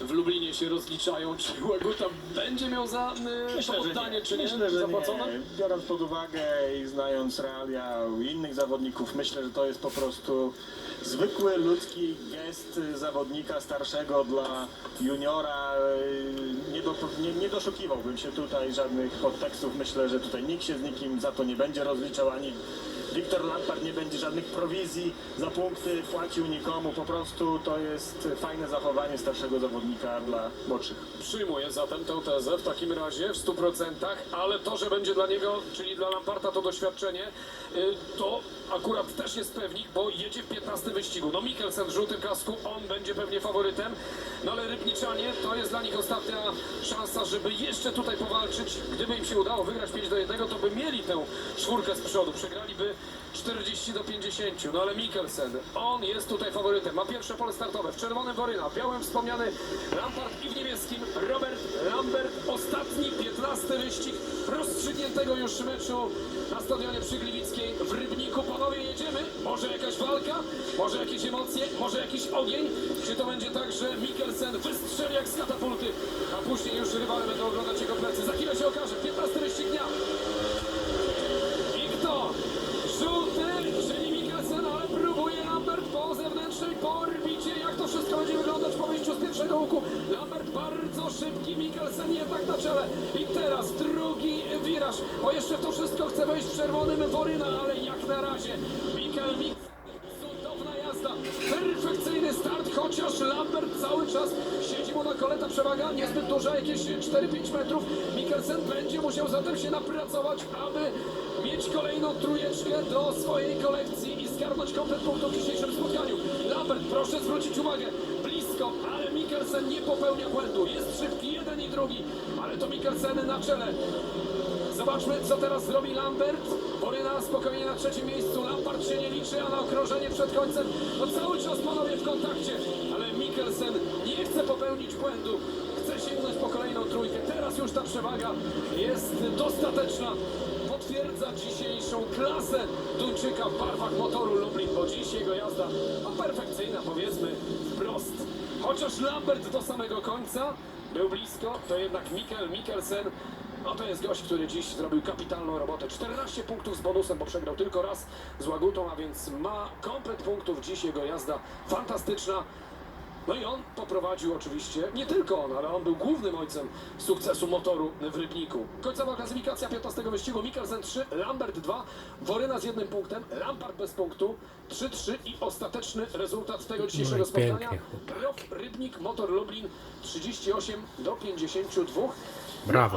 w Lublinie się rozliczają, czy Łaguta będzie miał za y, to oddanie, czy nie, Myślę, że zapłacone? nie. Biorąc pod uwagę i znając realia innych zawodników, myślę, że to jest po prostu zwykły ludzki gest zawodnika starszego dla juniora. Nie, do, nie, nie doszukiwałbym się tutaj żadnych podtekstów. Myślę, że tutaj nikt się z nikim za to nie będzie rozliczał, ani Wiktor Lampard nie będzie żadnych prowizji za punkty płacił nikomu. Po prostu to jest fajne zachowanie starszego zawodnika dla młodszych. Przyjmuję zatem tę tezę w takim razie w 100%, ale to, że będzie dla niego, czyli dla Lamparta to doświadczenie, y, to akurat też jest pewnik, bo jedzie w 15 wyścigu. No Mikkelsen w żółtym kasku, on będzie pewnie faworytem, no ale Rybniczanie to jest dla nich ostatnia szansa, żeby jeszcze tutaj powalczyć. Gdyby im się udało wygrać 5 do 1, to by mieli tę czwórkę z przodu, przegraliby 40 do 50, no ale Mikkelsen, on jest tutaj faworytem, ma pierwsze pole startowe, w czerwonym Woryna, w białym wspomniany Lampard i w niebieskim Robert Lambert, ostatni 15 wyścig rozstrzygniętego już meczu na stadionie przy Gliwickiej w Rybniku. Panowie, jedziemy? Może jakaś walka? Może jakieś emocje? Może jakiś ogień? Czy to będzie tak, że Mikkelsen wystrzeli jak z katapulty, a później już rywale będą oglądać jego plecy? Za chwilę się okaże, 15 wyścig dnia. I kto? Żółty, czyli Mikkelsen, ale próbuje Lambert po zewnętrznej, po orbicie. Jak to wszystko będzie wyglądać po wyjściu Lambert bardzo szybki, Mikkelsen jednak na czele. I teraz drugi wiraż. O, jeszcze to wszystko chce wejść w czerwonym Woryna, ale jak na razie Mikkel Mik... Cudowna jazda, perfekcyjny start, chociaż Lambert cały czas siedzi mu na kole, ta przewaga niezbyt duża, jakieś 4-5 metrów. Mikkelsen będzie musiał zatem się napracować, aby mieć kolejną trójeczkę do swojej kolekcji i zgarnąć komplet punktów w dzisiejszym spotkaniu. Lambert, proszę zwrócić uwagę, blisko, ale Mikkelsen nie popełnia błędu. Jest szybki jeden i drugi, ale to Mikkelsen na czele. Zobaczmy, co teraz zrobi Lambert. Boryna spokojnie na trzecim miejscu. Lampard się nie liczy, a na okrążenie przed końcem. No cały czas panowie w kontakcie. Ale Mikkelsen nie chce popełnić błędu. Chce sięgnąć po kolejną trójkę. Teraz już ta przewaga jest dostateczna. Potwierdza dzisiejszą klasę Duńczyka w barwach motoru Lublin, bo dziś jego jazda no, perfekcyjna, powiedzmy wprost. Chociaż Lambert do samego końca był blisko, to jednak Mikkel Mikkelsen no to jest gość, który dziś zrobił kapitalną robotę. 14 punktów z bonusem, bo przegrał tylko raz z Łagutą, a więc ma komplet punktów. Dziś jego jazda fantastyczna. No i on poprowadził oczywiście, nie tylko on, ale on był głównym ojcem sukcesu motoru w Rybniku. Końcowa klasyfikacja 15 wyścigu, Mikkelsen 3, Lambert 2, Woryna z jednym punktem, Lampard bez punktu, 3-3 i ostateczny rezultat tego dzisiejszego No i spotkania. Rybnik, motor Lublin 38 do 52. Brawo.